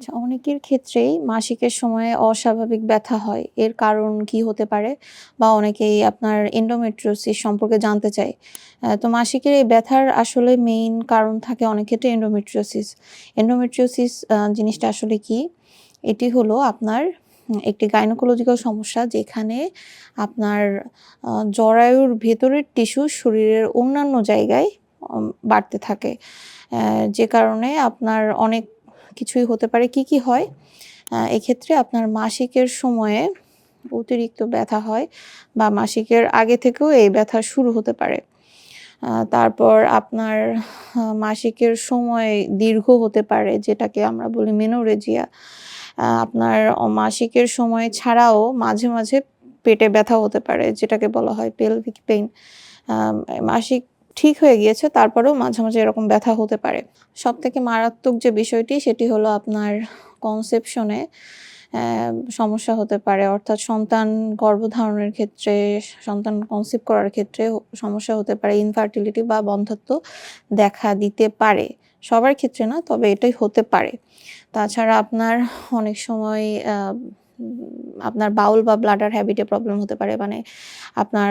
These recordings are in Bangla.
আচ্ছা অনেকের ক্ষেত্রেই মাসিকের সময়ে অস্বাভাবিক ব্যথা হয়। এর কারণ কি হতে পারে? বা অনেকেই আপনার এন্ডোমেট্রিওসিস সম্পর্কে জানতে চায়। তো মাসিকের এই ব্যথার আসলে মেইন কারণ থাকে অনেক ক্ষেত্রে। এন্ডোমেট্রিওসিস আ জিনিসটা আসলে কি? এটি হলো আপনার একটি গাইনোকোলজিক্যাল সমস্যা যেখানে আপনার জরায়ুর ভেতরের টিস্যু শরীরের অন্যান্য জায়গায় বাড়তে থাকে। যে কারণে আপনার অনেক কিছুই হতে পারে। কি, কি হয়? এক্ষেত্রে আপনার মাসিকের সময়ে অতিরিক্ত ব্যথা হয় বা মাসিকের আগে থেকেও এই ব্যথা শুরু হতে পারে। তারপর আপনার মাসিকের সময় দীর্ঘ হতে পারে যেটাকে আমরা বলি মেনোরেজিয়া। আপনার মাসিকের সময় ছাড়াও মাঝে, মাঝে পেটে ব্যথা হতে পারে যেটাকে বলা হয় পেলভিক পেইন। মাসিক ঠিক হয়ে গিয়েছে তারপরেও মাঝে, মাঝে এরকম ব্যথা হতে পারে। সব থেকে মারাত্মক যে বিষয়টি সেটি হলো আপনার কনসেপশনে সমস্যা হতে পারে। অর্থাৎ সন্তান গর্ভধারণের ক্ষেত্রে, সন্তান কনসিভ করার ক্ষেত্রে সমস্যা হতে পারে। ইনফার্টিলিটি বা বন্ধত্ব দেখা দিতে পারে। সবার ক্ষেত্রে না তবে এটাই হতে পারে। তাছাড়া আপনার অনেক সময় আপনার বাউল বা ব্লাডার হ্যাবিটে প্রবলেম হতে পারে। মানে আপনার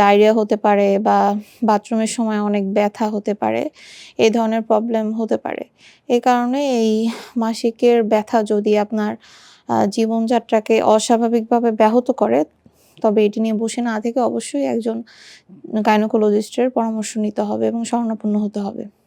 ডায়রিয়া হতে পারে বা বাথরুমের সময় অনেক ব্যথা হতে পারে। এই ধরনের প্রবলেম হতে পারে। এই কারণে এই মাসিকের ব্যথা যদি আপনার জীবনযাত্রাকে অস্বাভাবিকভাবে ব্যাহত করে, তবে এটি নিয়ে বসে না থেকে অবশ্যই একজন গাইনোকোলজিস্টের পরামর্শ নিতে হবে এবং শরণাপন্ন হতে হবে।